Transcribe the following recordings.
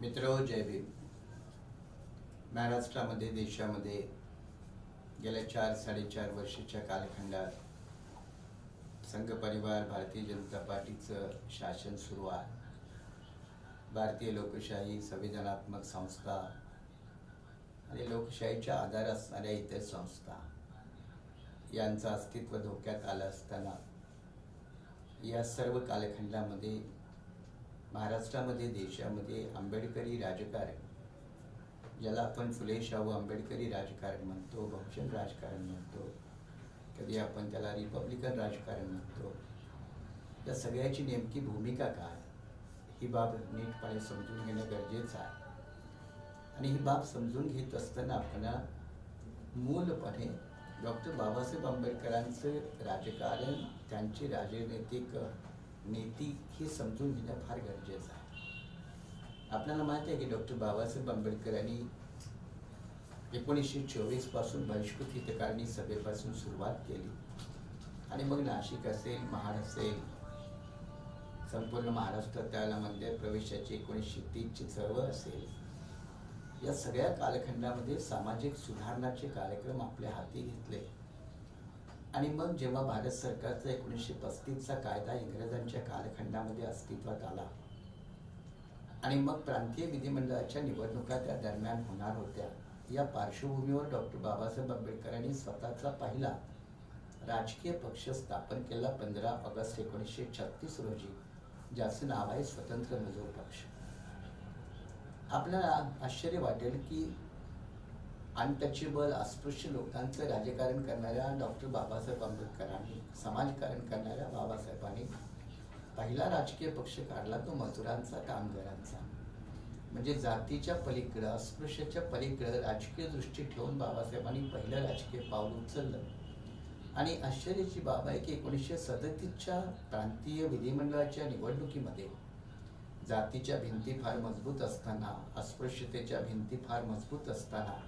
मित्र हो, जय भीम. महाराष्ट्रामध्ये देशामध्ये गेल्या चार साडेचार वर्षाच्या कालखंडात संघ परिवार भारतीय जनता पार्टीचं शासन सुरू आहे. भारतीय लोकशाही संविधानात्मक संस्था आणि लोकशाहीच्या आधार असणाऱ्या इतर संस्था यांचं अस्तित्व धोक्यात आलं असताना या सर्व कालखंडामध्ये महाराष्ट्रामध्ये देशामध्ये आंबेडकरी राजकारण ज्याला आपण फुले शाहू आंबेडकरी राजकारण म्हणतो बहुजन राजकारण म्हणतो कधी आपण त्याला रिपब्लिकन राजकारण म्हणतो या सगळ्याची नेमकी भूमिका काय? ही बाब नीटपणे समजून घेणं गरजेचं आहे. आणि ही बाब समजून घेत असताना आपण मूलपणे डॉक्टर बाबासाहेब आंबेडकरांचं राजकारण त्यांची राजनैतिक नीती ही समजून घेणं फार गरजेचं आहे. आपल्याला माहिती आहे की डॉक्टर बाबासाहेब आंबेडकर यांनी एकोणीसशे चोवीसपासून बहिष्कृत हितकारणी सभेपासून सुरुवात केली. आणि मग नाशिक असेल महाड असेल संपूर्ण महाराष्ट्रात त्याला मंदिर प्रवेशाची एकोणीसशे तीसची चळवळ असेल. या सगळ्या कालखंडामध्ये सामाजिक सुधारणाचे कार्यक्रम आपल्या हाती घेतले. आणि मग जेव्हा भारत सरकारचा एकोणीसशे पस्तीसचा कायदा इंग्रजांच्या कालखंडामध्ये अस्तित्वात आला आणि मग प्रांतीय विधिमंडळाच्या निवडणुका त्या दरम्यान होणार होत्या या पार्श्वभूमीवर डॉक्टर बाबासाहेब आंबेडकरांनी स्वतःचा पहिला राजकीय पक्ष स्थापन केला पंधरा ऑगस्ट एकोणीसशे छत्तीस रोजी ज्याचं नाव आहे स्वतंत्र मजूर पक्ष. आपल्याला आश्चर्य वाटेल की अनटचेबल अस्पृश्य लोकांचं राजकारण करणाऱ्या डॉक्टर बाबासाहेब आंबेडकरांनी समाजकारण करणाऱ्या बाबासाहेबांनी पहिला राजकीय पक्ष काढला तो मजुरांचा कामगारांचा. म्हणजे जातीच्या पलीकडं अस्पृश्याच्या पलीकडं राजकीय दृष्टी ठेवून बाबासाहेबांनी पहिलं राजकीय पाऊल उचललं. आणि आश्चर्याची बाब आहे की एकोणीसशे सदतीसच्या प्रांतीय विधिमंडळाच्या निवडणुकीमध्ये जातीच्या भिंती फार मजबूत असताना अस्पृश्यतेच्या भिंती फार मजबूत असताना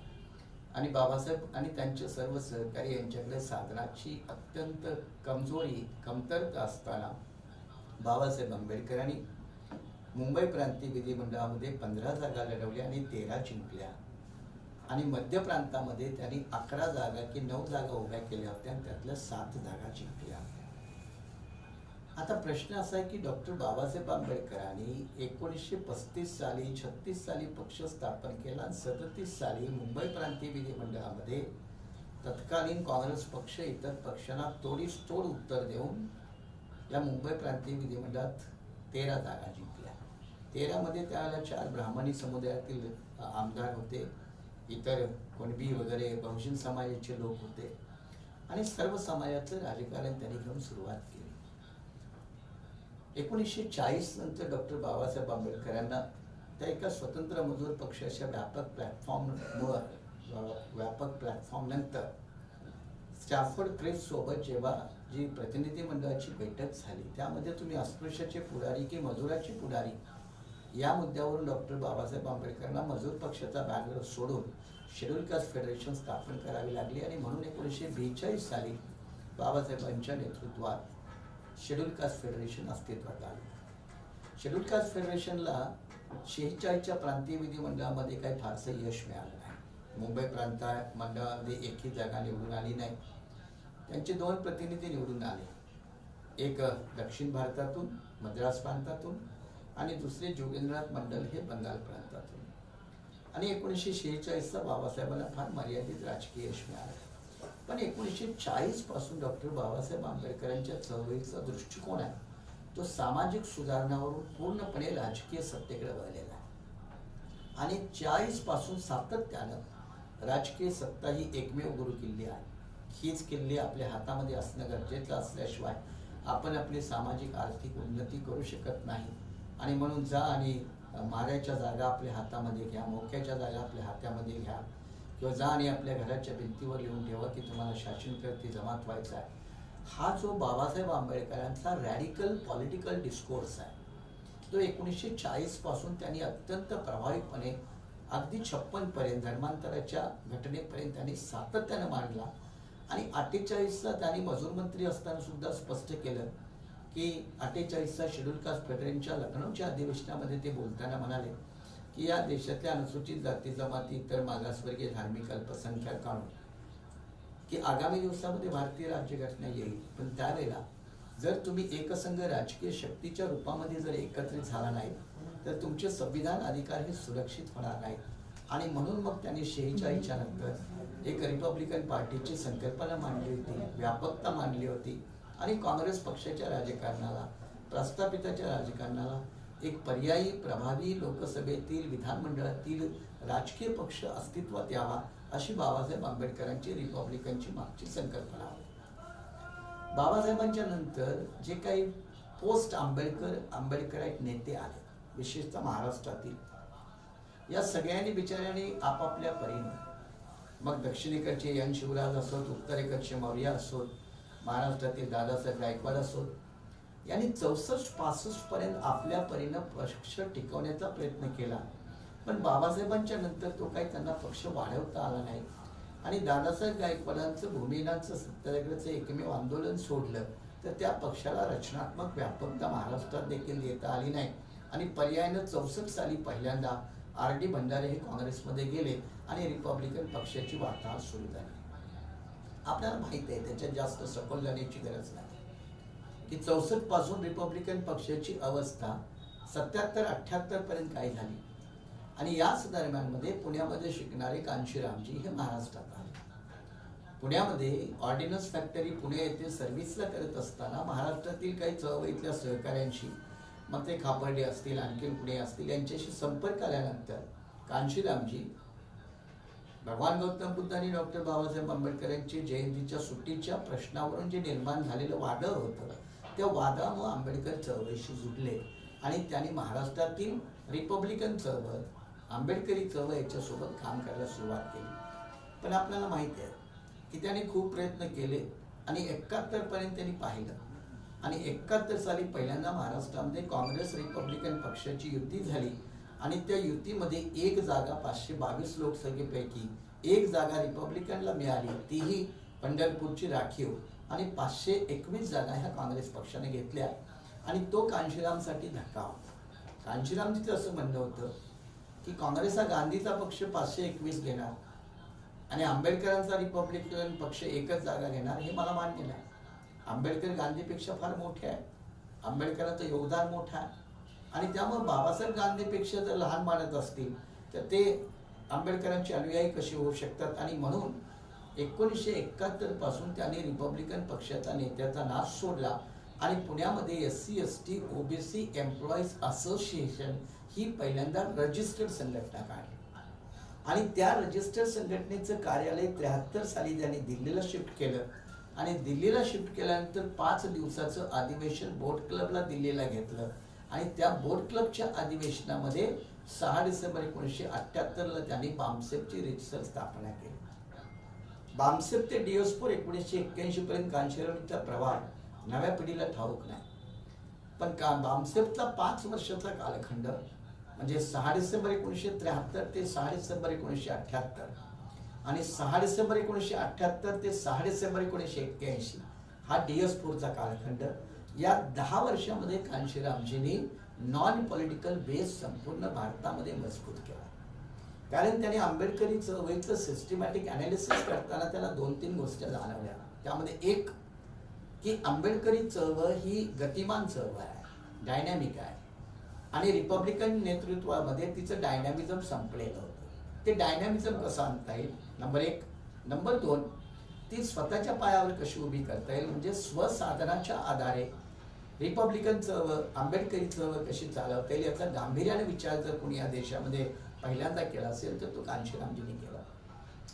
आणि बाबासाहेब आणि त्यांचे सर्व सहकारी यांच्याकडे साधनाची अत्यंत कमजोरी कमतरता असताना बाबासाहेब आंबेडकरांनी मुंबई प्रांतीय विधिमंडळामध्ये पंधरा जागा लढवल्या आणि तेरा जिंकल्या. आणि मध्य प्रांतामध्ये त्यांनी अकरा जागा की नऊ जागा उभ्या केल्या होत्या आणि त्यातल्या सात जागा जिंकल्या. आता प्रश्न असा आहे की डॉक्टर बाबासाहेब आंबेडकरांनी एकोणीसशे पस्तीस साली छत्तीस साली पक्ष स्थापन केला आणि सदतीस साली मुंबई प्रांतीय विधिमंडळामध्ये तत्कालीन काँग्रेस पक्ष इतर पक्षांना तोडीस तोड उत्तर देऊन या मुंबई प्रांतीय विधिमंडळात तेरा जागा जिंकल्या. तेरामध्ये त्यावेळेला चार ब्राह्मणी समुदायातील आमदार होते इतर कुणबी वगैरे बहुजन समाजाचे लोक होते. आणि सर्व समाजाचं राजकारण त्यांनी घेऊन सुरुवात केली. एकोणीसशे चाळीस नंतर डॉक्टर बाबासाहेब आंबेडकरांना त्या एका स्वतंत्र मजूर पक्षाच्या व्यापक प्लॅटफॉर्ममुळं व्यापक प्लॅटफॉर्म नंतर स्टॅफर्ड क्रेस सोबत जेव्हा जी प्रतिनिधी मंडळाची बैठक झाली त्यामध्ये तुम्ही अस्पृश्याचे पुढारी की मजुराचे पुढारी या मुद्द्यावरून डॉक्टर बाबासाहेब आंबेडकरांना मजूर पक्षाचा बॅनर सोडून शेड्यूल कास्ट फेडरेशन स्थापन करावी लागली आणि म्हणून एकोणीसशे बेचाळीस साली बाबासाहेबांच्या नेतृत्वात शेड्यूल कास्ट फेडरेशन अस्तित्वात आलं शेड्यूल कास्ट फेडरेशनला शेहेचाळीसच्या प्रांतीय विधिमंडळामध्ये काही फारसं यश मिळालं नाही. मुंबई प्रांत मंडळामध्ये एकही जागा निवडून आली नाही. त्यांचे दोन प्रतिनिधी निवडून आले. एक दक्षिण भारतातून मद्रास प्रांतातून आणि दुसरे जोगेंद्रनाथ मंडल हे बंगाल प्रांतातून. आणि एकोणीसशे शेहेचाळीसचा बाबासाहेबांना फार मर्यादित राजकीय यश मिळालं. पण एकोणीसशे चाळीसपासून डॉक्टर बाबासाहेब आंबेडकरांच्या चळवळीचा दृष्टिकोन आहे. तो सामाजिक सुधारणावरून पूर्णपणे राजकीय सत्तेकडे वळलेला आहे. आणि चाळीसपासून सातत्यानं राजकीय सत्ता ही एकमेव गुरु किल्ली आहे. हीच किल्ली आपल्या हातामध्ये असणं गरजेचं असल्याशिवाय आपण आपली सामाजिक आर्थिक उन्नती करू शकत नाही. आणि म्हणून जा आणि माऱ्याच्या जागा आपल्या हातामध्ये घ्या मोक्याच्या जागा आपल्या हातामध्ये घ्या. किंवा जा आणि आपल्या घराच्या भिंतीवर लिहून ठेवा की तुम्हाला शासन करते जमात व्हायचा आहे. हा जो बाबासाहेब आंबेडकरांचा रॅडिकल पॉलिटिकल डिस्कोर्स आहे तो एकोणीसशे चाळीसपासून त्यांनी अत्यंत प्रभावीपणे अगदी छप्पन पर्यंत धर्मांतराच्या घटनेपर्यंत त्यांनी सातत्यानं मांडला आणि अठ्ठेचाळीसला त्यांनी मजूर मंत्री असताना सुद्धा स्पष्ट केलं की अठ्ठेचाळीसचा शेड्यूल कास्ट फेडरेशनच्या लखनौच्या अधिवेशनामध्ये ते बोलताना म्हणाले की या देशातल्या अनुसूचित जाती जमाती इतर मागासवर्गीय धार्मिक अल्पसंख्याक काढून की आगामी दिवसामध्ये भारतीय राज्यघटना येईल. पण त्यावेळेला जर तुम्ही एकसंघ राजकीय शक्तीच्या रूपामध्ये जर एकत्रित झाला नाही तर तुमचे संविधान अधिकार हे सुरक्षित होणार नाहीत आणि म्हणून मग त्यांनी शेहेचाळीसच्या नंतर एक रिपब्लिकन पार्टीची संकल्पना मांडली होती व्यापकता मांडली होती. आणि काँग्रेस पक्षाच्या राजकारणाला प्रस्थापिताच्या राजकारणाला एक पर्यायी प्रभावी लोकसभेतील विधानमंडळातील राजकीय पक्ष अस्तित्वात यावा अशी बाबासाहेब आंबेडकरांची रिपब्लिकनची मागची संकल्पना होती. बाबासाहेबांच्या नंतर जे काही पोस्ट आंबेडकर आंबेडकराईट नेते आले विशेषतः महाराष्ट्रातील या सगळ्यांनी बिचाऱ्यांनी आपापल्या परीने मग दक्षिणेकडचे यन शिवराज असोत उत्तरेकडचे मौर्य असोत महाराष्ट्रातील दादासाहेब गायकवाड असोत यांनी चौसष्ट पासष्ट पर्यंत आपल्या परीनं पक्ष टिकवण्याचा प्रयत्न केला. पण बाबासाहेबांच्या नंतर तो काही त्यांना पक्ष वाढवता आला नाही. आणि दादासाहेब गायकवाडांचं भूमिनाचं सत्याग्रहाचं एकमेव आंदोलन सोडलं तर त्या पक्षाला रचनात्मक व्यापकता महाराष्ट्रात देखील देता आली नाही. आणि पर्यायानं चौसष्ट साली पहिल्यांदा आर डी भंडारे हे काँग्रेसमध्ये गेले आणि रिपब्लिकन पक्षाची वार्ताहर सुरू झाली. आपल्याला माहीत आहे त्याच्यात जास्त सखोल जाण्याची गरज नाही. की चौसष्टपासून रिपब्लिकन पक्षाची अवस्था सत्याहत्तर अठ्ठ्याहत्तर पर्यंत काय झाली. आणि याच दरम्यानमध्ये पुण्यामध्ये शिकणारे कांशीरामजी हे महाराष्ट्रात आले. पुण्यामध्ये ऑर्डिनन्स फॅक्टरी पुणे येथे सर्व्हिसला करत असताना महाराष्ट्रातील काही चळवळीतल्या सहकाऱ्यांशी मग ते खापर्डे असतील आणखीन पुणे असतील यांच्याशी संपर्क आल्यानंतर कांशीरामजी भगवान गौतम बुद्ध आणि डॉक्टर बाबासाहेब आंबेडकर यांची जयंतीच्या सुट्टीच्या प्रश्नावरून जे निर्माण झालेलं वादळ होतं त्या वादामुळं आंबेडकर चळवळीशी जुडले आणि त्यांनी महाराष्ट्रातील रिपब्लिकन चळवळ आंबेडकरी चळवळ याच्यासोबत काम करायला सुरुवात केली. पण आपल्याला माहिती आहे की त्यांनी खूप प्रयत्न केले आणि एकाहत्तरपर्यंत त्यांनी पाहिलं. आणि एकाहत्तर साली पहिल्यांदा महाराष्ट्रामध्ये काँग्रेस रिपब्लिकन पक्षाची युती झाली आणि त्या युतीमध्ये एक जागा पाचशे बावीस लोकसंख्येपैकी एक जागा रिपब्लिकनला मिळाली. तीही पंढरपूरची राखीव. आणि पाचशे एकवीस जागा ह्या काँग्रेस पक्षाने घेतल्या. आणि तो कांशीरामसाठी धक्का होता. कांशीरामजीचं असं म्हणणं होतं की काँग्रेस हा गांधीचा पक्ष पाचशे एकवीस घेणार आणि आंबेडकरांचा रिपब्लिकन पक्ष एकच जागा घेणार हे मला मान्य नाही. आंबेडकर गांधीपेक्षा फार मोठे आहे आंबेडकरांचं योगदान मोठं आहे. आणि त्यामुळे बाबासाहेब गांधीपेक्षा जर लहान मानत असतील तर ते आंबेडकरांचे अनुयायी कसे होऊ शकतात? आणि म्हणून एकोणीसशे एकाहत्तरपासून त्यांनी रिपब्लिकन पक्षाचा नेत्याचा नाश सोडला आणि पुण्यामध्ये S C S T OBC employees association ही पहिल्यांदा रजिस्टर्ड संघटना काढली. आणि त्या रजिस्टर्ड संघटनेचं कार्यालय त्र्याहत्तर साली त्यांनी दिल्लीला शिफ्ट केलं. आणि दिल्लीला शिफ्ट केल्यानंतर पाच दिवसाचं अधिवेशन बोट क्लबला दिल्लीला घेतलं. आणि त्या बोट क्लबच्या अधिवेशनामध्ये सहा डिसेंबर एकोणीसशे अठ्ठ्याहत्तरला त्यांनी बामसेपची रिजिस्टर स्थापना केली. बामसेप ते डिओस्पोर एकोणीसशे एक्क्याऐंशी पर्यंत कांशीरामचा प्रवाह नव्या पिढीला ठाऊक नाही. पण का बामसेपचा पाच वर्षाचा कालखंड म्हणजे सहा डिसेंबर एकोणीसशे त्र्याहत्तर ते सहा डिसेंबर एकोणीसशे अठ्ठ्याहत्तर आणि सहा डिसेंबर एकोणीसशे अठ्ठ्याहत्तर ते सहा डिसेंबर एकोणीसशे एक्क्याऐंशी हा डिएसपूरचा कालखंड. या दहा वर्षामध्ये कांशीरामजींनी नॉन पॉलिटिकल बेस संपूर्ण भारतामध्ये मजबूत केला. कारण त्याने आंबेडकरी चळवळीचं सिस्टमॅटिक अनालिसिस करताना त्याला दोन तीन गोष्टी जाणवल्या. त्यामध्ये एक की आंबेडकरी चळवळ ही गतिमान चळवळ आहे डायनॅमिक आहे. आणि रिपब्लिकन नेतृत्वामध्ये तिचं डायनॅमिझम संपलेलं होतं. ते डायनॅमिझम कसं आणता येईल? नंबर एक. नंबर दोन ती स्वतःच्या पायावर कशी उभी करता येईल? म्हणजे स्वसाधनाच्या आधारे रिपब्लिकन चळवळ आंबेडकरी चळवळ कशी चालवता येईल याचा गांभीर्याने विचार जर कोणी या देशामध्ये पहिल्यांदा केला असेल तर तो कांशीरामजींनी केला.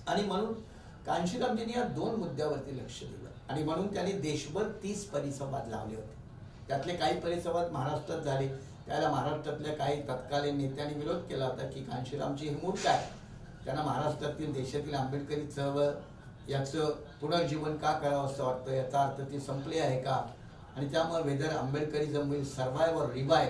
आणि म्हणून कांशीरामजींनी या दोन मुद्द्यावरती लक्ष दिलं. आणि म्हणून त्यांनी देशभर तीस परिसंवाद लावले होते. त्यातले काही परिसंवाद महाराष्ट्रात झाले. त्याला महाराष्ट्रातल्या काही तत्कालीन नेत्यांनी विरोध केला होता की कांशीरामजी हे मूर्ख आहे त्यांना महाराष्ट्रातील देशातील आंबेडकरी चळवळ याचं पुनर्जीवन का करावं असं वाटतं? याचा अर्थ ती संपली आहे का? आणि त्यामुळे वेदर आंबेडकरिझम विल सर्वायवर रिवाय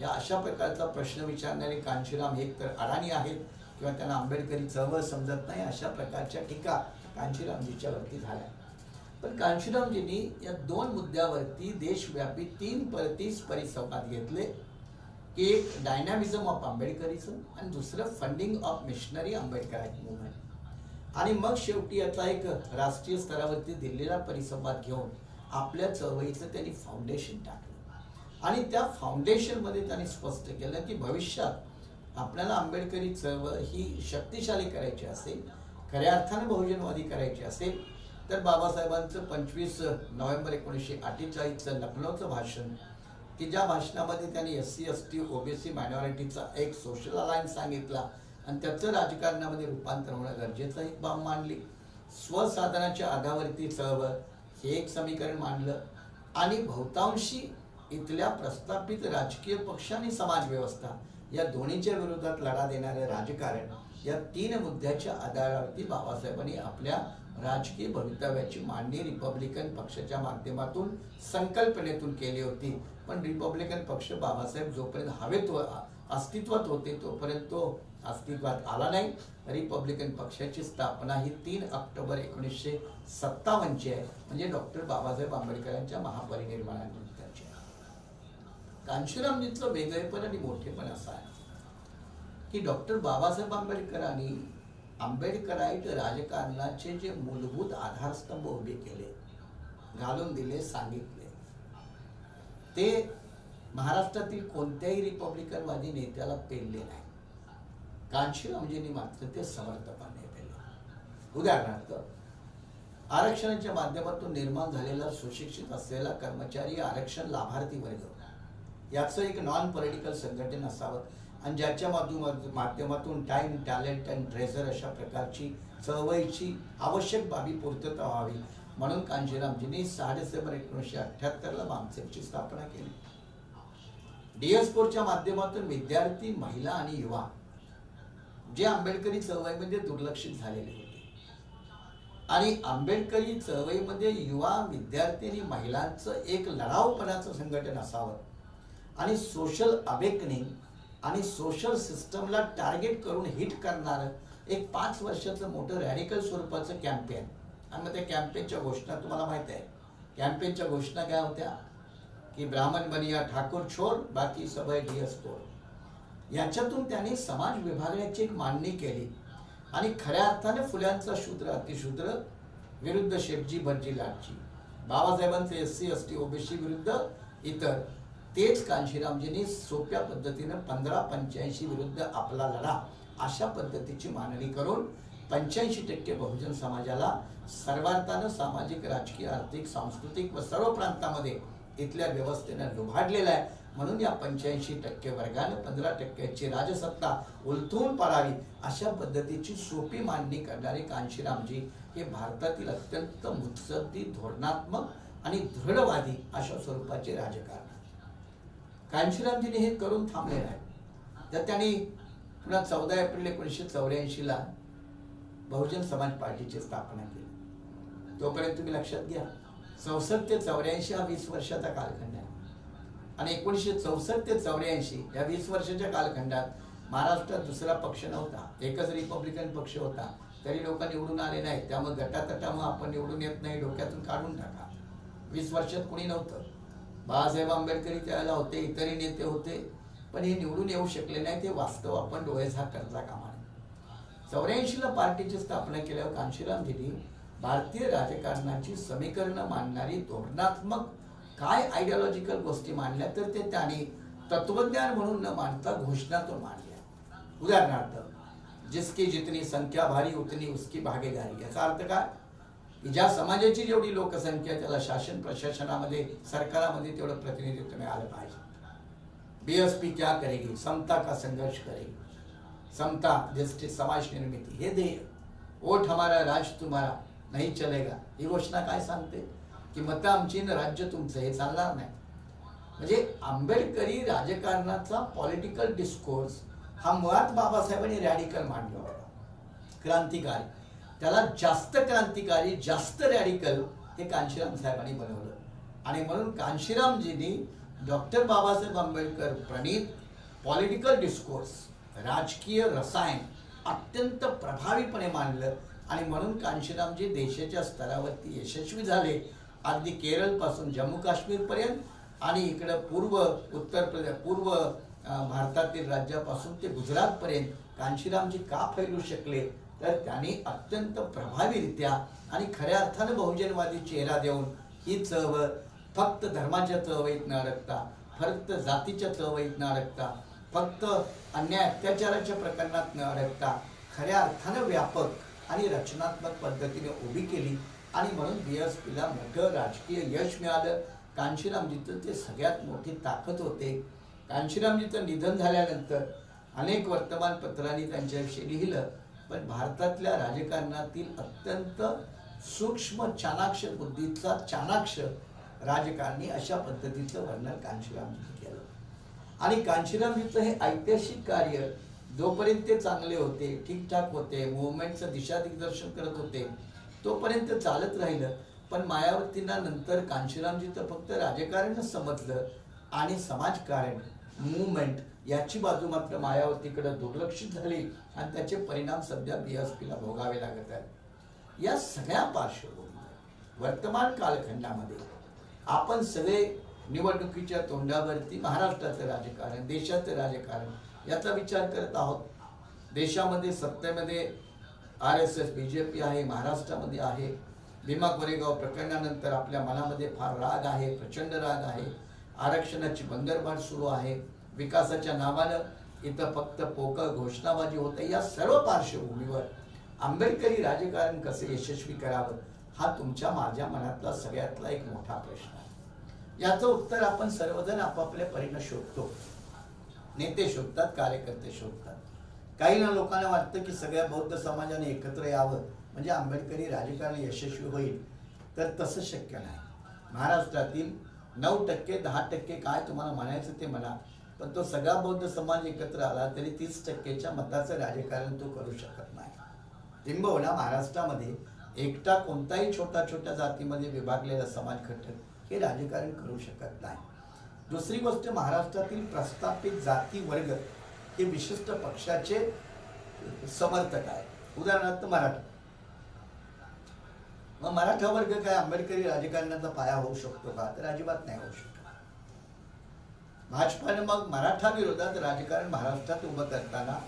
या अशा प्रकारचा प्रश्न विचारणारे कांशीराम एक तर अडाणी आहेत किंवा त्यांना आंबेडकरी चळवळ समजत नाही अशा प्रकारच्या टीका कांशीरामजीच्या वरती झाल्या. पण कांशीरामजींनी या दोन मुद्द्यावरती देशव्यापी तीन परतीस परिसंवाद घेतले. की एक डायनॅमिझम ऑफ आंबेडकरिझम आणि दुसरं funding of missionary Ambedkar movement आणि मग शेवटी याचा एक राष्ट्रीय स्तरावरती दिल्लीला परिसंवाद घेऊन आपल्या चळवळीचं त्यांनी फाउंडेशन टाकलं. आणि त्या फाउंडेशनमध्ये त्यांनी स्पष्ट केलं की भविष्यात आपल्याला आंबेडकरी चळवळ ही शक्तिशाली करायची असेल खऱ्या अर्थानं बहुजनवादी करायची असेल तर बाबासाहेबांचं पंचवीस नोव्हेंबर एकोणीसशे अठ्ठेचाळीसचं लखनौचं भाषण की ज्या भाषणामध्ये त्यांनी S C S T OBC मायनॉरिटीचा एक सोशल अलायन्स सांगितला आणि त्याचं राजकारणामध्ये रूपांतर होणं गरजेचं एक बाब मांडली. स्वसाधनाच्या आधावरती चळवळ हे एक समीकरण मांडलं. आणि बहुतांशी इथल्या प्रस्थापित राजकीय पक्ष आणि समाजव्यवस्था या दोन्हीच्या विरोधात लढा देणारे राजकारण या तीन मुद्द्याच्या आधारावरती बाबासाहेबांनी आपल्या राजकीय भवितव्याची मांडणी रिपब्लिकन पक्षाच्या माध्यमातून संकल्पनेतून केली होती. पण रिपब्लिकन पक्ष बाबासाहेब जोपर्यंत हवेत अस्तित्वात होते तोपर्यंत तो अस्तित्वात आला नाही. रिपब्लिकन पक्षाची स्थापना ही तीन ऑक्टोबर एकोणीसशे सत्तावन्नची आहे. म्हणजे डॉक्टर बाबासाहेब आंबेडकरांच्या महापरिनिर्वाणानंतरची आहे. कांशीरामजींचं वेगळेपण आणि मोठेपण असं आहे की डॉक्टर बाबासाहेब आंबेडकरांनी आंबेडकराईट राजकारणाचे जे मूलभूत आधारस्तंभ उभे केले घालून दिले सांगितले ते महाराष्ट्रातील कोणत्याही रिपब्लिकनवादी नेत्याला पेलले नाही कांशीरामजींनी म्हणजे मात्र ते समर्थपणे दिलं उदाहरणार्थ आरक्षणाच्या माध्यमातून निर्माण झालेला सुशिक्षित असलेला कर्मचारी आरक्षण लाभार्थी वर्ग. याचं एक नॉन पॉलिटिकल संघटन असावं आणि ज्याच्या माध्यम माध्यमातून टाईम टॅलेंट अँड ट्रेझर अशा प्रकारची चळवळीची आवश्यक बाबी पूर्तता व्हावी म्हणून कांशीरामजींनी सहा डिसेंबर एकोणीसशे अठ्ठ्याहत्तरला बामसेपची स्थापना केली. डीएसपोरच्या माध्यमातून विद्यार्थी महिला आणि युवा जे आंबेडकरी चळवळीमध्ये दुर्लक्षित झालेले होते. आणि आंबेडकरी चळवळीमध्ये युवा विद्यार्थी आणि महिलांचं एक लढावपणाचं संघटन असावं. आणि सोशल अवेकनिंग आणि सोशल सिस्टमला टार्गेट करून हिट करणारं एक पाच वर्षाचं मोठं रॅडिकल स्वरूपाचं कॅम्पेन आणि मग त्या कॅम्पेनच्या घोषणा तुम्हाला माहीत आहे. कॅम्पेनच्या घोषणा काय होत्या? की ब्राह्मण बनिया ठाकूर छोर बाकी सभय ढियस पोर याच्यातून त्यांनी समाज विभागण्याची एक मांडणी केली. आणि खऱ्या अर्थाने फुल्यांचा शूद्र अतिशूद्र विरुद्ध शेटजी भटजी लाटजी बाबासाहेबांचे S C S T OBC विरुद्ध इतर. तेच कांशीरामजींनी सोप्या पद्धतीनं पंधरा पंच्याऐंशी विरुद्ध आपला लढा अशा पद्धतीची मांडणी करून पंच्याऐंशी टक्के बहुजन समाजाला सर्वार्थानं सामाजिक राजकीय आर्थिक सांस्कृतिक व सर्व प्रांतामध्ये इथल्या व्यवस्थेनं लुभाडलेला आहे. म्हणून या पंच्याऐंशी टक्के वर्गानं पंधरा टक्क्याची राजसत्ता उलथून पाडावी अशा पद्धतीची सोपी मांडणी करणारे कांशीरामजी हे भारतातील अत्यंत मुत्सद्दी धोरणात्मक आणि दृढवादी अशा स्वरूपाचे राजकारण कांशीरामजीने हे करून थांबले आहे. तर त्यांनी पुन्हा चौदा एप्रिल एकोणीसशे चौऱ्याऐंशीला बहुजन समाज पार्टीची स्थापना केली. तोपर्यंत तुम्ही लक्षात घ्या. चौसष्ट ते चौऱ्याऐंशी हा वीस वर्षाचा कालखंड आहे. आणि एकोणीसशे चौसष्ट ते चौऱ्याऐंशी या वीस वर्षाच्या कालखंडात महाराष्ट्रात दुसरा पक्ष नव्हता. एकच रिपब्लिकन पक्ष होता. तरी लोक निवडून आले नाहीत. त्यामुळे गटातटामुळे आपण निवडून येत नाही डोक्यातून काढून टाका. वीस वर्षात कोणी नव्हतं. बाळासाहेब आंबेडकरी त्यावेळेला होते इतरही नेते होते. पण हे निवडून येऊ शकले नाही ते वास्तव. आपण डोळे करता कामा नये चौऱ्याऐंशीला पार्टीची स्थापना केल्यावर कांशीराम दिली भारतीय राजकारणाची समीकरणं मांडणारी धोरणात्मक काय आयडिओलॉजिकल गोष्टी मांडल्या तर ते त्याने तत्वज्ञान म्हणून न मांडता घोषणातून मांडल्या. उदाहरणार्थ जिसकी जितनी संख्या भारी उतनी उसकी भागीदारी. याचा अर्थ काय? की ज्या समाजाची जेवढी लोकसंख्या आहे, त्याला शासन प्रशासनामध्ये सरकारामध्ये तेवढं प्रतिनिधित्व मिळालं पाहिजे. बीएसपी क्या करेगी? समता का संघर्ष करेगी? समता जस्टिस समाज निर्मिती हे ध्येय. ओठ हमारा राज तुम्हारा. नाही चलेगा. ही घोषणा काय सांगते? की मतं आमची राज्य तुमचं हे चालणार नाही. म्हणजे आंबेडकरी राजकारणाचा पॉलिटिकल डिस्कोर्स हा मुळात बाबासाहेबांनी रॅडिकल मांडला होता. क्रांतिकारी. त्याला जास्त क्रांतिकारी जास्त रॅडिकल हे कांशीराम साहेबांनी बनवलं. आणि म्हणून कांशीरामजींनी डॉक्टर बाबासाहेब आंबेडकर प्रणित पॉलिटिकल डिस्कोर्स राजकीय रसायन अत्यंत प्रभावीपणे मांडलं. आणि म्हणून कांशीरामजी देशाच्या स्तरावरती यशस्वी झाले अगदी केरळपासून जम्मू काश्मीरपर्यंत आणि इकडं पूर्व उत्तर प्रदेश पूर्व भारतातील राज्यापासून ते गुजरातपर्यंत कांशीरामजी का फैलू शकले? तर त्यांनी अत्यंत प्रभावीरित्या आणि खऱ्या अर्थानं बहुजनवादी चेहरा देऊन ही चळवळ फक्त धर्माच्या चळवळीत न अडकता फक्त जातीच्या चळवळीत न अडकता फक्त अन्याय अत्याचाराच्या प्रकरणात न अडकता खऱ्या अर्थानं व्यापक आणि रचनात्मक पद्धतीने उभी केली. आणि म्हणून बी एस पीला मोठं राजकीय यश मिळालं. कांशीरामजीचं ते सगळ्यात मोठी ताकद होते. कांशीरामजीचं निधन झाल्यानंतर अनेक वर्तमानपत्रांनी त्यांच्याविषयी लिहिलं. पण भारतातल्या राजकारणातील अत्यंत सूक्ष्म चाणाक्ष बुद्धीचा चाणाक्ष राजकारणी अशा पद्धतीचं वर्णन कांशीरामजी केलं. आणि कांशीरामजीचं हे ऐतिहासिक कार्य जोपर्यंत ते चांगले होते ठीकठाक होते मुवमेंटचं दिशा दिग्दर्शन करत होते तोपर्यंत चालत राहिलं. पण मायावतींना नंतर कांशीरामजीचं फक्त राजकारणच समजलं आणि समाजकारण मुवमेंट याची बाजू मात्र मायावतीकडे दुर्लक्षित झाली आणि त्याचे परिणाम सध्या बी एस पीला भोगावे लागत आहेत. या सगळ्या पार्श्वभूमीवर वर्तमान कालखंडामध्ये आपण सगळे निवडणुकीच्या तोंडावरती महाराष्ट्राचं राजकारण देशाचं राजकारण याचा विचार करत आहोत. देशामध्ये सत्तेमध्ये R S S B J P आहे महाराष्ट्रामध्ये आहे. भीमा कोरेगाव प्रकरणानंतर आपल्या मनामध्ये फार राग आहे प्रचंड राग आहे. आरक्षणाची बंदरबाट सुरू आहे. विकासाच्या नावानं इथं फक्त पोकळ घोषणाबाजी होते. या सर्व पार्श्वभूमीवर आंबेडकरी राजकारण कसे यशस्वी करावं हा तुमच्या माझ्या मनातला सगळ्यातला एक मोठा प्रश्न आहे. याचं उत्तर आपण सर्वजण आपापल्या परीनं शोधतो. नेते शोधतात कार्यकर्ते शोधतात. काही ना लोकांना वाटतं की सगळ्या बौद्ध समाजाने एकत्र यावं म्हणजे आंबेडकरी राजकारण यशस्वी होईल. तर तसं शक्य नाही. महाराष्ट्रातील नऊ टक्के दहा टक्के काय तुम्हाला म्हणायचं ते म्हणा. पण तो सगळा बौद्ध समाज एकत्र आला तरी तीस टक्केच्या मताचं राजकारण तो करू शकत नाही. किंबहुना महाराष्ट्रामध्ये एकटा कोणताही छोटा छोट्या जातीमध्ये विभागलेला समाज घटक हे राजकारण करू शकत नाही. दुसरी गोष्ट महाराष्ट्रातील प्रस्थापित जाती वर्ग हे विशिष्ट पक्षाचे समर्थक आहे उदाहरणार्थ मराठा. मग मराठा वर्ग काय? आंबेडकरी राजकारणाचा पाया होऊ शकतो का? तर अजिबात नाही होऊ शकत. भाजपाने मग मराठा विरोधात राजकारण महाराष्ट्रात उभं करताना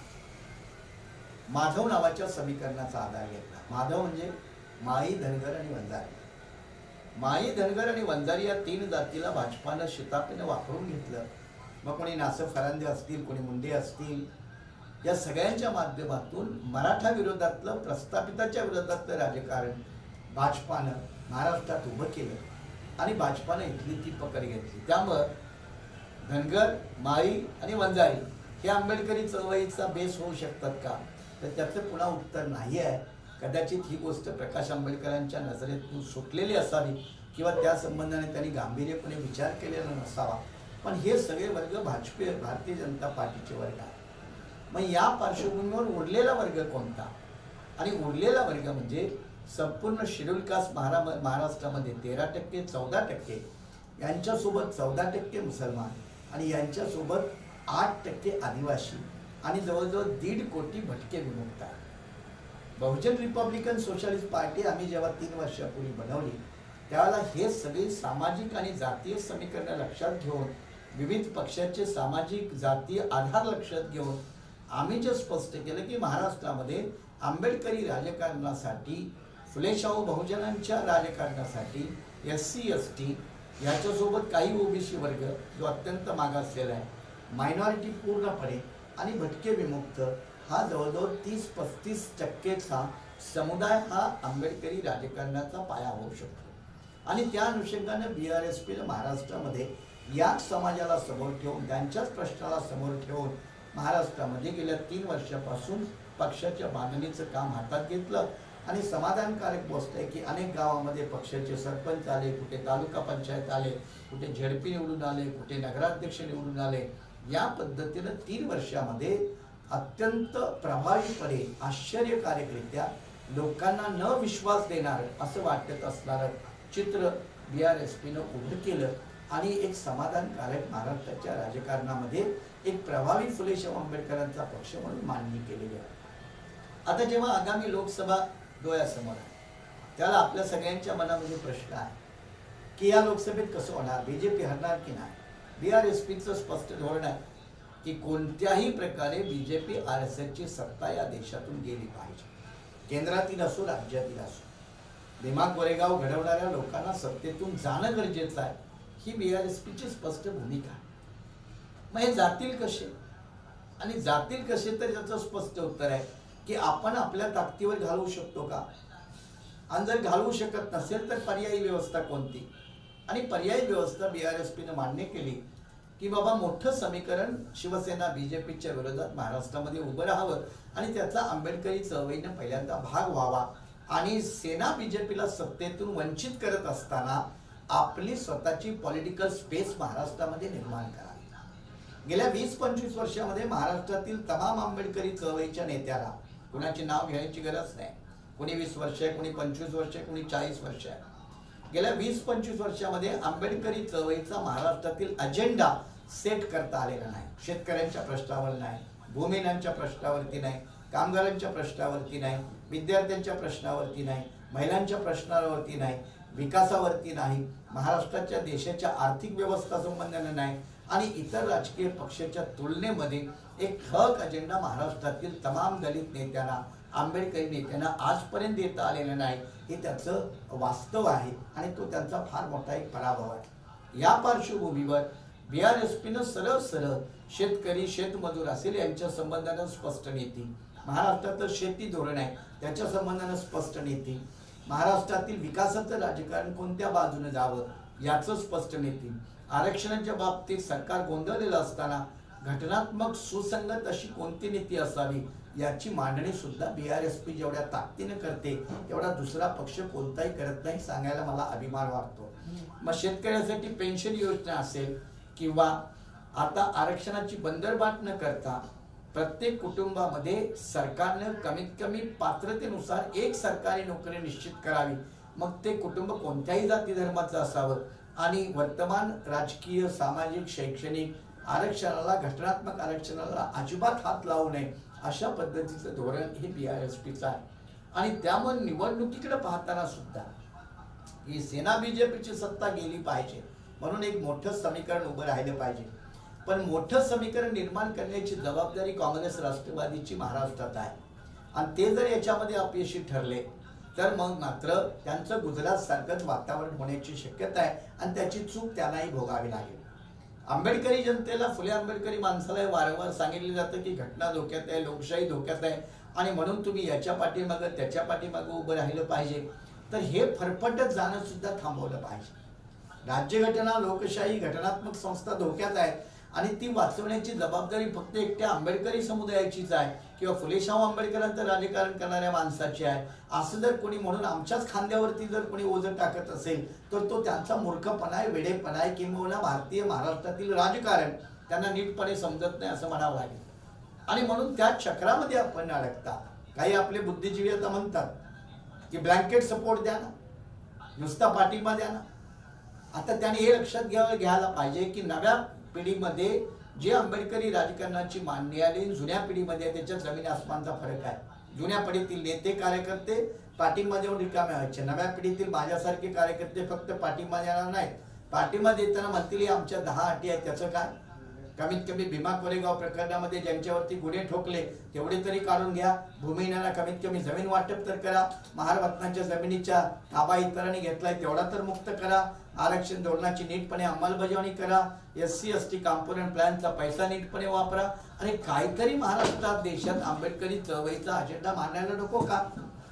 माधव नावाच्या समीकरणाचा आधार घेतला. माधव म्हणजे माई धनगर आणि वंजारी. माई धनगर आणि वंजारी या तीन जातीला भाजपानं शितापीनं वापरून घेतलं. मग कोणी नासं फरांदे असतील कोणी मुंडे असतील या सगळ्यांच्या माध्यमातून मराठा विरोधातलं प्रस्थापिताच्या विरोधातलं राजकारण भाजपानं महाराष्ट्रात उभं केलं आणि भाजपानं इथली ती पकड घेतली. त्यामुळं धनगर माळी आणि वंजारी हे आंबेडकरी चळवळीचा बेस होऊ शकतात का? तर त्याचं पुन्हा उत्तर नाही आहे कदाचित ही गोष्ट प्रकाश आंबेडकरांच्या नजरेतून सुटलेली असावी किंवा त्या संबंधाने त्यांनी गांभीर्यपणे विचार केलेला नसावा. पण हे सगळे वर्ग भाजपे भारतीय जनता पार्टीचे वर्ग आहेत. मग या पार्श्वभूमीवर उरलेला वर्ग कोणता? आणि उरलेला वर्ग म्हणजे संपूर्ण शेड्यूल कास्ट महारा महाराष्ट्रामध्ये तेरा टक्के चौदा टक्के यांच्यासोबत चौदा टक्के मुसलमान आणि यांच्यासोबत आठ टक्के आदिवासी आणि जवळजवळ दीड कोटी भटके विमुक्त आहेत. बहुजन रिपब्लिकन सोशलिस्ट पार्टी आम्ही जेव्हा तीन वर्षापूर्वी बनवली त्यावेळेला हे सगळे सामाजिक आणि जातीय समीकरणं लक्षात घेऊन विविध पक्षाचे सामाजिक जातीय आधार लक्षात घेऊन आम्ही जे स्पष्ट केलं की महाराष्ट्रामध्ये आंबेडकरी राजकारणासाठी फुलेशाहू बहुजनांच्या राजकारणासाठी एस सी एस टी याच्यासोबत काही ओबीसी वर्ग जो अत्यंत मागासलेला आहे मायनॉरिटी पूर्णपणे आणि भटके विमुक्त हा जवळजवळ तीस पस्तीस टक्केचा समुदाय हा आंबेडकरी राजकारणाचा पाया होऊ शकतो. आणि त्या अनुषंगाने बी आर एस पीनं महाराष्ट्रामध्ये याच समाजाला समोर ठेवून त्यांच्याच प्रश्नाला समोर ठेवून महाराष्ट्रामध्ये गेल्या तीन वर्षापासून पक्षाच्या बांधणीचं काम हातात घेतलं आणि समाधानकारक गोष्ट आहे की अनेक गावामध्ये पक्षाचे सरपंच आले कुठे तालुका पंचायत आले कुठे झेडपी निवडून आले कुठे नगराध्यक्ष निवडून आले. या पद्धतीनं तीन वर्षामध्ये अत्यंत प्रभावीपणे आश्चर्यकारकरित्या लोकांना न विश्वास देणारं असं वाटत असणारं चित्र बी आर एस पीनं उभं केलं आणि एक समाधानकारक महाराष्ट्राच्या राजकारणामध्ये एक प्रभावी फुले शाहू आंबेडकरांचा पक्ष म्हणून मांडणी केलेली आहे आता जेव्हा आगामी लोकसभा डोळ्यासमोर आहे त्याला आपल्या सगळ्यांच्या मनामध्ये प्रश्न आहे की या लोकसभेत कसं होणार बी जे पी हरणार की नाही? बी आर एस पीचं स्पष्ट धोरण आहे की कोणत्याही प्रकारे बी जे पी आर एस एसची सत्ता या देशातून गेली पाहिजे. केंद्रातील असो राज्यातील असो. भीमा कोरेगाव घडवणाऱ्या लोकांना सत्तेतून जाणं गरजेचं आहे ही बी आर एस पीची स्पष्ट भूमिका आहे. मग हे जातील कसे? आणि जातील कसे तर याचं स्पष्ट उत्तर आहे की आपण आपल्या ताकदीवर घालवू शकतो का? आणि जर घालवू शकत नसेल तर पर्यायी व्यवस्था कोणती? आणि पर्यायी व्यवस्था बी आर एस पीनं मान्य केली की बाबा मोठं समीकरण शिवसेना बीजेपीच्या विरोधात महाराष्ट्रामध्ये उभं राहावं आणि त्याचा आंबेडकरी चळवळीनं पहिल्यांदा भाग व्हावा. आणि सेना बीजेपीला सत्तेतून वंचित करत असताना आपली स्वतःची पॉलिटिकल स्पेस महाराष्ट्रामध्ये निर्माण करावी गेल्या वीस पंचवीस वर्षामध्ये महाराष्ट्रातील तमाम आंबेडकरी चळवळीच्या नेत्याला कुणाचे नाव घेण्याची गरज नाही. कोणी वीस वर्ष आहे कोणी पंचवीस वर्ष आहे कोणी चाळीस वर्ष आहे. गेल्या वीस पंचवीस वर्षामध्ये आंबेडकरी चळवळीचा महाराष्ट्रातील अजेंडा सेट करता आलेला नाही. शेतकऱ्यांच्या प्रश्नावर नाही भूमिनांच्या प्रश्नावरती नाही कामगारांच्या प्रश्नावरती नाही विद्यार्थ्यांच्या प्रश्नावरती नाही महिलांच्या प्रश्नावरती नाही विकासावरती नाही महाराष्ट्राच्या देशाच्या आर्थिक व्यवस्था संबंधाने नाही आणि इतर राजकीय पक्षाच्या तुलनेमध्ये एक ठळक अजेंडा महाराष्ट्रातील तमाम दलित नेत्यांना आंबेडकरी नेत्यांना आजपर्यंत देता आलेलं नाही. हे त्याचं वास्तव आहे आणि तो त्यांचा फार मोठा एक पराभव आहे. या पार्श्वभूमीवर बी आर एस पीनं सरळ सरळ शेतकरी शेतमजूर असेल यांच्या संबंधानं स्पष्ट नीती. महाराष्ट्राचं शेती धोरण आहे त्याच्या संबंधानं स्पष्ट नीती. महाराष्ट्रातील विकासाचं राजकारण कोणत्या बाजूने जावं याचं स्पष्ट नीती. आरक्षणाच्या बाबतीत सरकार गोंधळलेलं असताना घटनात्मक सुसंगत अशी कोणती नीती असावी याची मांडणी सुद्धा बी आर एस पी जेवढ्या ताकदीने करते तेवढा दुसरा पक्ष कोणताही करत नाही सांगायला मला अभिमान वाटतो. मग शेतकऱ्यासाठी पेन्शन योजना असेल किंवा आता आरक्षणाची बंदरबाट न करता प्रत्येक कुटुंबामध्ये सरकारनं कमीत कमी पात्रतेनुसार एक सरकारी नोकरी निश्चित करावी. मग ते कुटुंब कोणत्याही जाती धर्माचं असावं. आणि वर्तमान राजकीय सामाजिक शैक्षणिक आरक्षणाला घटनात्मक आरक्षणाला अजिबात हात लावू नये अशा पद्धतीचं धोरण हे बी आर एस टीचं आहे. आणि त्यामुळे निवडणुकीकडे पाहताना सुद्धा ही सेना बीजेपीची सत्ता गेली पाहिजे. म्हणून एक मोठं समीकरण उभं राहिलं पाहिजे. पण मोठं समीकरण निर्माण करण्याची जबाबदारी काँग्रेस राष्ट्रवादीची महाराष्ट्रात आहे. आणि ते जर याच्यामध्ये अपयशी ठरले तर मग मात्र त्यांचं गुजरात सारखंच वातावरण होण्याची शक्यता आहे आणि त्याची चूक त्यांनाही भोगावी लागेल. आंबेडकरी जनतेला फुले आंबेडकरी माणसाला वारंवार सांगितलं जातं की घटना धोक्यात आहे लोकशाही धोक्यात आहे आणि म्हणून तुम्ही याच्या पाठीमागं त्याच्या पाठीमागं उभं राहिलं पाहिजे. तर हे फरफटत जाणं सुद्धा थांबवलं पाहिजे. राज्यघटना लोकशाही घटनात्मक संस्था धोक्यात आहे आणि ती वाचवण्याची जबाबदारी फक्त एकट्या आंबेडकरी समुदायाचीच आहे किंवा फुलेशाहू आंबेडकरांचं राजकारण करणाऱ्या माणसाची आहे. असं जर कोणी म्हणून आमच्याच खांद्यावरती जर कोणी ओझं टाकत असेल तर तो त्यांचा मूर्खपणा आहे वेडेपणा आहे किंबहुना भारतीय महाराष्ट्रातील राजकारण त्यांना नीटपणे समजत नाही असं म्हणावं लागेल. आणि म्हणून त्या चक्रामध्ये आपण अडकता. काही आपले बुद्धिजीवी आता म्हणतात की ब्लँकेट सपोर्ट द्या ना. नुसता पाठिंबा द्या ना. आता त्याने हे लक्षात घ्यावं घ्यायला पाहिजे की नव्या पिढीमध्ये जे आंबेडकरी राजकारणाची मांडणी आली जुन्या पिढीमध्ये त्याच्यात जमीन आसमानचा फरक आहे. जुन्या पिढीतील नेते कार्यकर्ते पाठिंबा देऊन रिकामे व्हायचे. नव्या पिढीतील माझ्यासारखे कार्यकर्ते फक्त पाठिंबा देणार नाहीत. पाठिंबा देताना म्हणतील आमच्या दहा अटी आहेत त्याचं काय? कमीत कमी भीमा कोरेगाव प्रकरणामध्ये ज्यांच्यावरती गुन्हे ठोकले तेवढे तरी काढून घ्या. भूमिहीनांना कमीत कमी जमीन वाटप तर करा. महारत्नाच्या जमिनीच्या ताबा इतरांनी घेतलाय तेवढा तर मुक्त करा. आरक्षण धोरणाची नीटपणे अंमलबजावणी करा. S C S T component प्लॅनचा पैसा नीटपणे वापरा. आणि काहीतरी महाराष्ट्रात देशात आंबेडकरी चळवळीचा अजेंडा मांडायला नको का?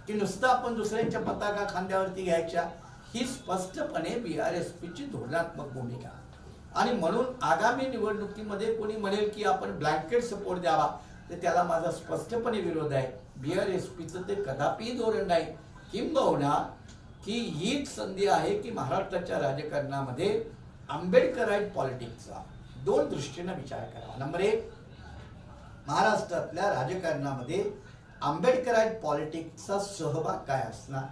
की नुसतं आपण दुसऱ्यांच्या पताका खांद्यावरती घ्यायच्या? ही स्पष्टपणे बी आर एस पीची धोरणात्मक भूमिका. आणि म्हणून आगामी निवडणुकीमध्ये कोणी म्हणेल की आपण ब्लँकेट सपोर्ट द्यावा तर त्याला माझा स्पष्टपणे विरोध आहे. बी आर एस पीचं ते कदापि धोरण नाही. किंबहुना की हीच संधी आहे की महाराष्ट्राच्या राजकारणामध्ये आंबेडकराईट पॉलिटिक्सचा दोन दृष्टीनं विचार करावा. नंबर एक महाराष्ट्रातल्या राजकारणामध्ये आंबेडकराईट पॉलिटिक्सचा सहभाग काय असणार?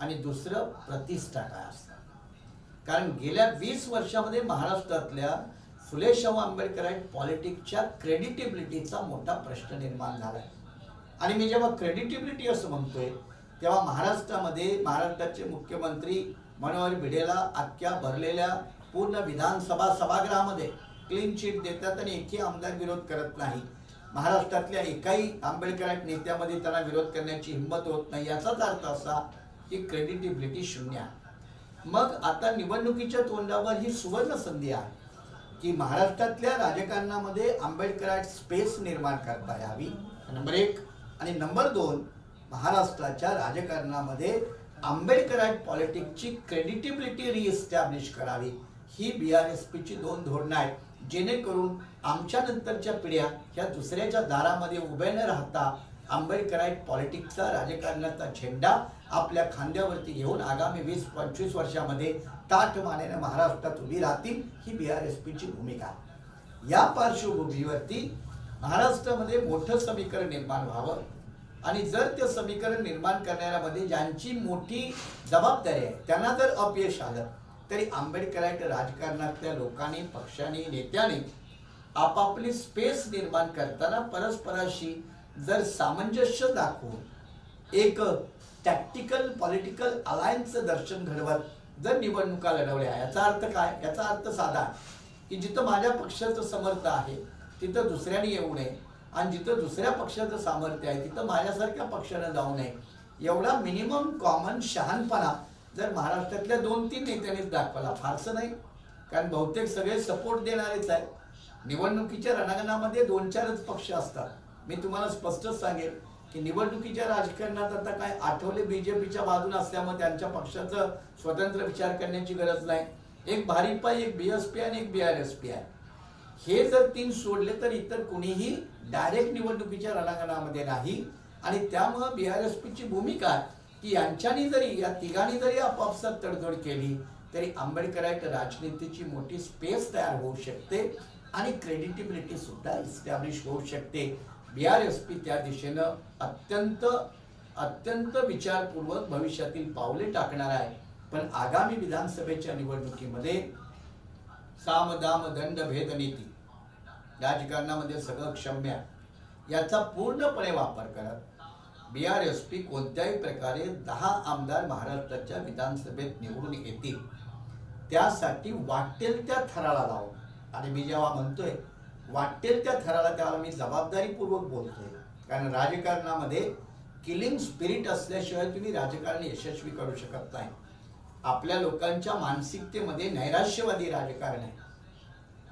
आणि दुसरं प्रतिष्ठा काय असणार? कारण गेल्या वीस वर्षामध्ये महाराष्ट्रातल्या फुलेशाहू आंबेडकर आंबेडकराईट पॉलिटिक्सच्या क्रेडिटेबिलिटीचा मोठा प्रश्न निर्माण झाला आणि मी जेव्हा क्रेडिटेबिलिटी असं म्हणतोय तेव्हा महाराष्ट्रामध्ये महाराष्ट्राचे मुख्यमंत्री मनोहर भिडेला अख्ख्या भरलेल्या पूर्ण विधानसभा सभागृहामध्ये क्लीन चिट देतात आणि एकही आमदार विरोध करत नाही. महाराष्ट्रातल्या एकाही आंबेडकर नेत्यामध्ये त्यांना विरोध करण्याची हिंमत होत नाही. याचाच अर्थ असा की क्रेडिटेबिलिटी शून्य आहे. मग आता निवडणुकीच्या तोंडावर ही सुवर्ण संधी आहे की महाराष्ट्रातल्या राजकारणामध्ये आंबेडकरात स्पेस निर्माण करता यावी. नंबर एक आणि नंबर दोन महाराष्ट्राच्या राजकारणामध्ये आंबेडकरात पॉलिटिक्सची क्रेडिटिबिलिटी रिएस्टॅब्लिश करावी. ही बी आर एस पीची दोन धोरणं आहेत. जेणेकरून आमच्या नंतरच्या पिढ्या ह्या दुसऱ्याच्या दारामध्ये उभे न राहता आंबेडकरात पॉलिटिक्सचा राजकारणाचा झेंडा आपल्या खांद्यावरती घेऊन आगामी वीस पंचवीस वर्षामध्ये ताठ मानेने महाराष्ट्रात उभी राहतील ही बी आर एस पीची भूमिका. या पार्श्वभूमीवरती महाराष्ट्रामध्ये मोठं समीकरण निर्माण व्हावं. आणि जर ते समीकरण निर्माण करणाऱ्यामध्ये ज्यांची मोठी जबाबदारी आहे त्यांना जर अपयश आलं तरी आंबेडकरांच्या राजकारणातल्या लोकांनी पक्षांनी नेत्याने आपापली स्पेस निर्माण करताना परस्पराशी जर सामंजस्य दाखवून एक टॅक्टिकल पॉलिटिकल अलायन्सचं दर्शन घडवत जर निवडणुका लढवल्या याचा अर्थ काय? याचा अर्थ साधा की जिथं माझ्या पक्षाचं समर्थ आहे तिथं दुसऱ्याने येऊ नये. आणि जिथं दुसऱ्या पक्षाचं सामर्थ्य आहे तिथं माझ्यासारख्या पक्षानं जाऊ नये. एवढा मिनिमम कॉमन शहाणपणा जर महाराष्ट्रातल्या दोन तीन नेत्यांनीच दाखवला फारसं नाही. कारण बहुतेक सगळे सपोर्ट देणारेच आहे निवडणुकीच्या रणांगणामध्ये दोन चारच पक्ष असतात. मी तुम्हाला स्पष्टच सांगेल की निवडणुकीच्या राजकारणात आता काय आठवले बीजेपीच्या बाजूला असल्यामुळे त्यांच्या पक्षाचं स्वतंत्र विचार करण्याची गरज नाही. एक भारिप आहे एक बीएसपी आणि एक बी आहे. हे जर तीन सोडले तर इतर कुणीही डायरेक्ट निवडणुकीच्या रणांगणामध्ये नाही. आणि त्यामुळं बीआरएसपीची भूमिका की यांच्यानी जरी या तिघांनी जरी आपापसात तडजोड केली तरी आंबेडकराईट राजनीतीची मोठी स्पेस तयार होऊ शकते आणि क्रेडिटिबिलिटी सुद्धा इस्टॅब्लिश होऊ शकते. बी आर एस पी त्या दिशेनं अत्यंत अत्यंत विचारपूर्वक भविष्यातील पावले टाकणार आहे. पण आगामी विधानसभेच्या निवडणुकीमध्ये साम दाम दंड भेद नीती राजकारणामध्ये सगळं क्षम्य याचा पूर्णपणे वापर करत बी आर एस पी कोणत्याही प्रकारे दहा आमदार महाराष्ट्राच्या विधानसभेत निवडून येतील त्यासाठी वाटेल त्या थराला लावून. आणि मी जेव्हा म्हणतोय वाटेल त्या थराला त्याला मी जबाबदारीपूर्वक बोलतोय. कारण राजकारणामध्ये किलिंग स्पिरिट असल्याशिवाय तुम्ही राजकारण यशस्वी करू शकत नाही. आपल्या लोकांच्या मानसिकतेमध्ये नैराश्यवादी राजकारण आहे.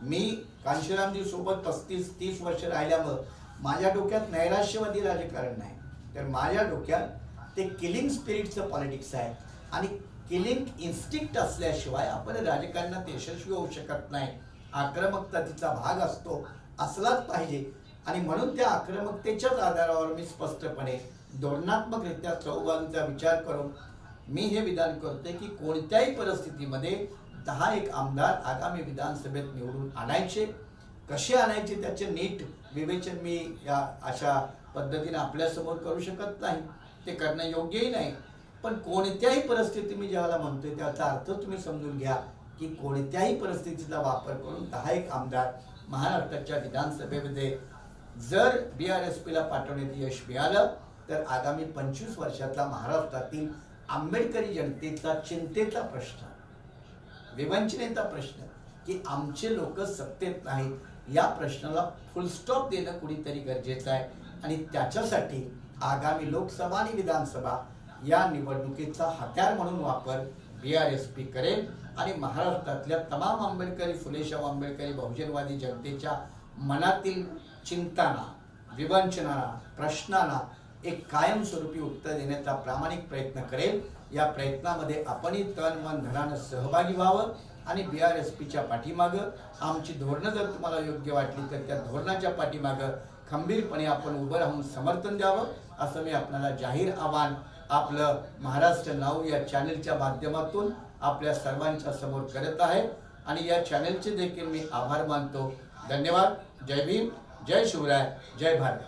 मी कांशीरामजी सोबत पस्तीस तीस वर्ष राहिल्यामुळं माझ्या डोक्यात नैराश्यवादी राजकारण नाही. तर माझ्या डोक्यात ते किलिंग स्पिरिटचं पॉलिटिक्स आहे. आणि किलिंग इन्स्टिक्ट असल्याशिवाय आपण राजकारणात यशस्वी होऊ शकत नाही. आक्रमकता तिचा भाग असतो असलाच पाहिजे. आणि म्हणून त्या आक्रमकतेच्याच आधारावर मी स्पष्टपणे धोरणात्मकरित्या चौघांचा विचार करून मी हे विधान करतोय की कोणत्याही परिस्थितीमध्ये दहा एक आमदार आगामी विधानसभेत निवडून आणायचे. कसे आणायचे त्याचे नीट विवेचन मी या अशा पद्धतीने आपल्यासमोर करू शकत नाही. ते करणं योग्यही नाही. पण कोणत्याही परिस्थिती मी ज्याला म्हणतोय त्याचा अर्थ तुम्ही समजून घ्या. की कोणत्याही परिस्थितीचा वापर करून दहा एक आमदार महाराष्ट्राच्या विधानसभेमध्ये जर बी आर एस पीला पाठवण्यात यश मिळालं तर आगामी पंचवीस वर्षातला महाराष्ट्रातील आंबेडकरी जनतेचा चिंतेचा प्रश्न विवंचनेचा प्रश्न की आमचे लोक सत्तेत नाहीत या प्रश्नाला फुलस्टॉप देणं कुणीतरी गरजेचं आहे. आणि त्याच्यासाठी आगामी लोकसभा आणि विधानसभा या निवडणुकीचा हत्यार म्हणून वापर बी आर एस पी करेल. आणि महाराष्ट्रातल्या तमाम आंबेडकरी फुलेशाह आंबेडकरी बहुजनवादी जनतेच्या मनातील चिंताना विवंचनाला प्रश्नांना एक कायमस्वरूपी उत्तर देण्याचा प्रामाणिक प्रयत्न करेल. या प्रयत्नामध्ये आपणही तन मन धनानं सहभागी व्हावं आणि बी आर एस पीच्या पाठीमागं आमची धोरणं जर तुम्हाला योग्य वाटली तर त्या धोरणाच्या पाठीमागं खंबीरपणे आपण उभं राहून समर्थन द्यावं असं मी आपल्याला जाहीर आव्हान आपलं महाराष्ट्र नाव या चॅनलच्या माध्यमातून आपल्या सर्वांच्या समोर करत आहे. आणि या चॅनलचे देखील मी आभार मानतो. धन्यवाद. जय भीम. जय शिवराय. जय भारत.